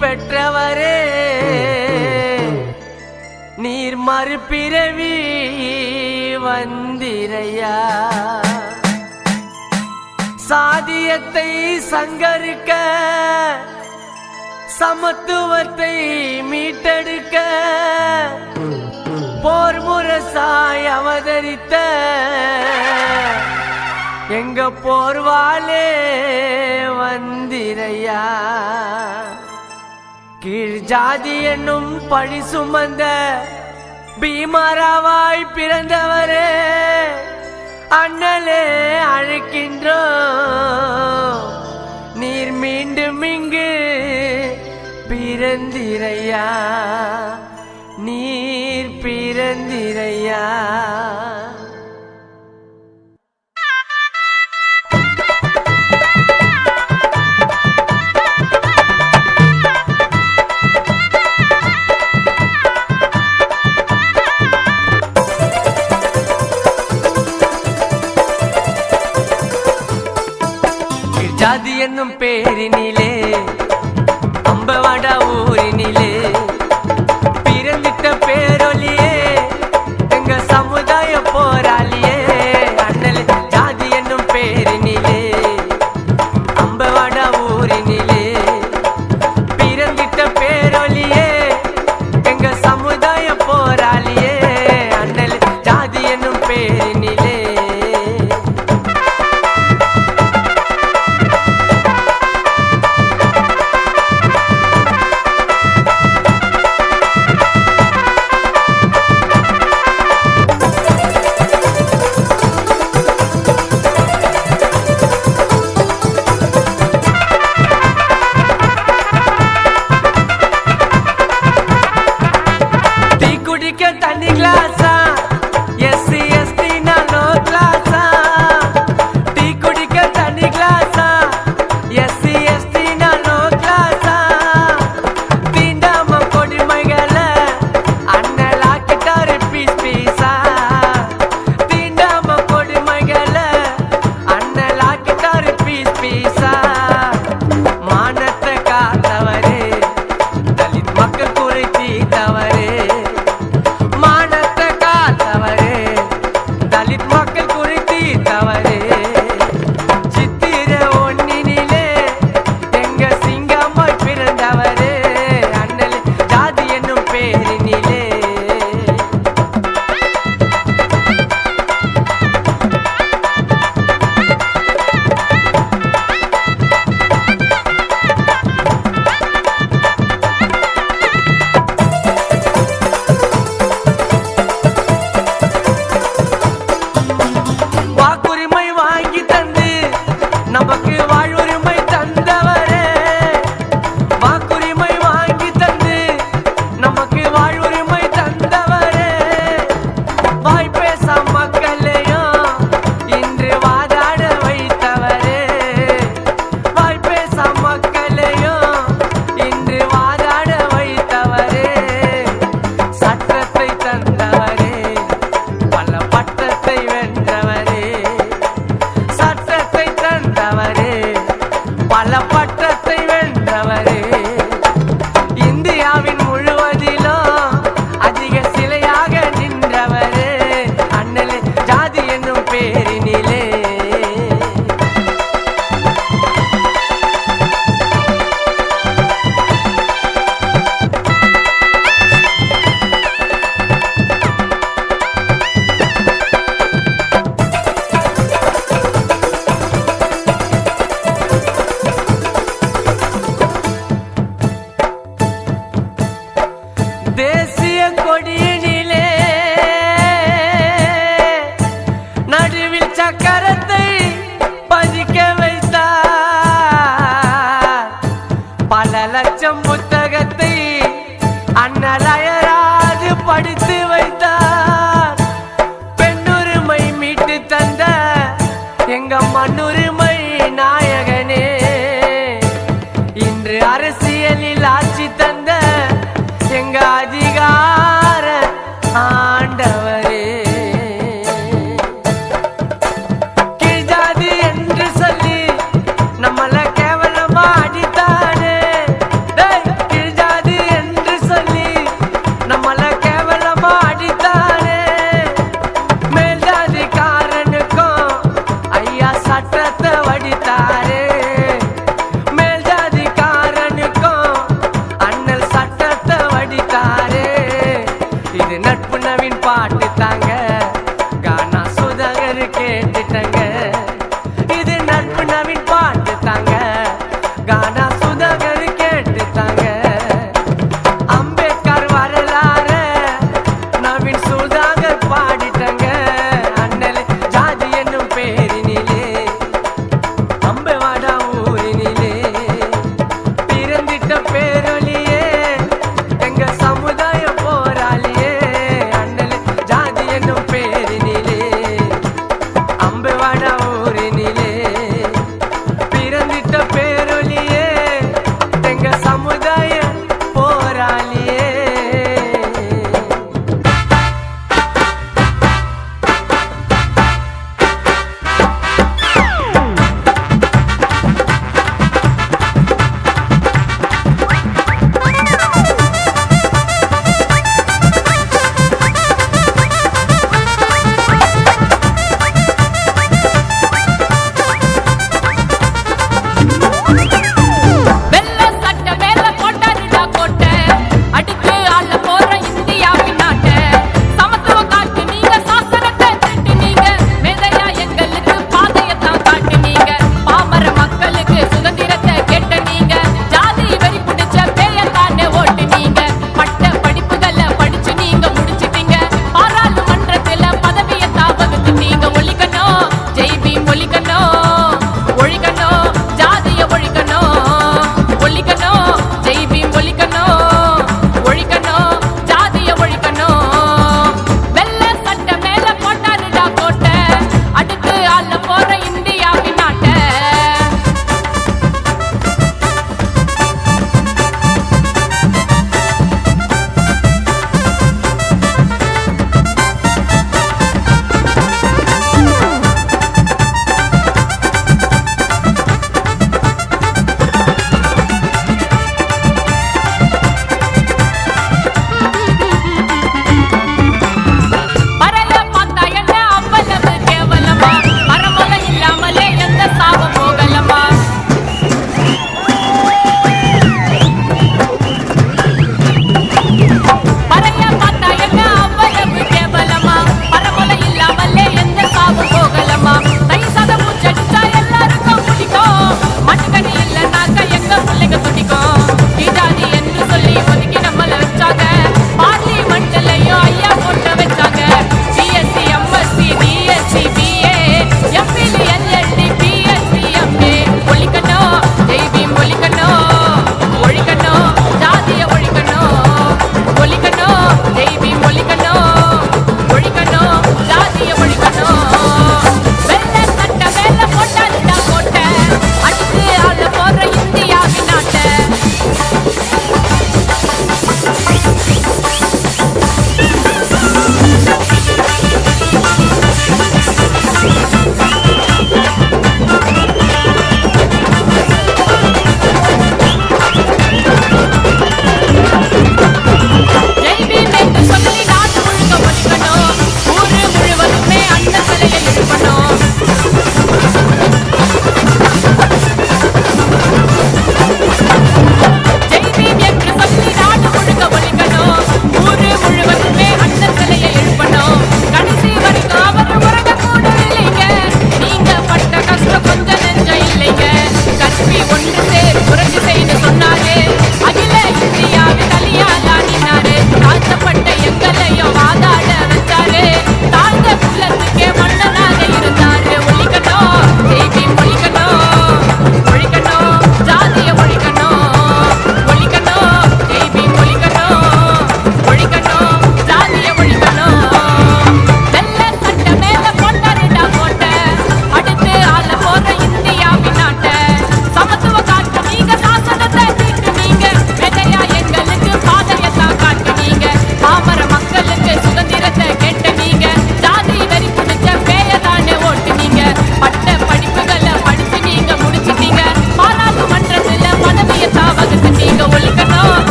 பெற்றவரே. நீர் மறுபிறவி வந்திரையா. சாதியத்தை சங்கரிக்க சமத்துவத்தை மீட்டெடுக்க போர் முரசாய் அவதரித்த எங்க போர்வாலே வந்திரையா. கீழ் ஜாதி என்னும் பழி சுமந்த பீமராவாய் பிறந்தவரே அண்ணலே அழைக்கின்றோ. நீர் மீண்டும் இங்கு பிறந்திரையா நீர் பிறந்திரையா. ஜாதி என்னும் பேரினிலே அம்பவாடா ஊரினிலே. பிறந்திட்ட பேரொலியே எங்க சமுதாய போராளியே. அண்ணல் ஜாதி என்னும் பேரினிலே அம்பவாடா ஊரினிலே. புத்தகத்தை அண்ணலாயராது படித்து வைத்த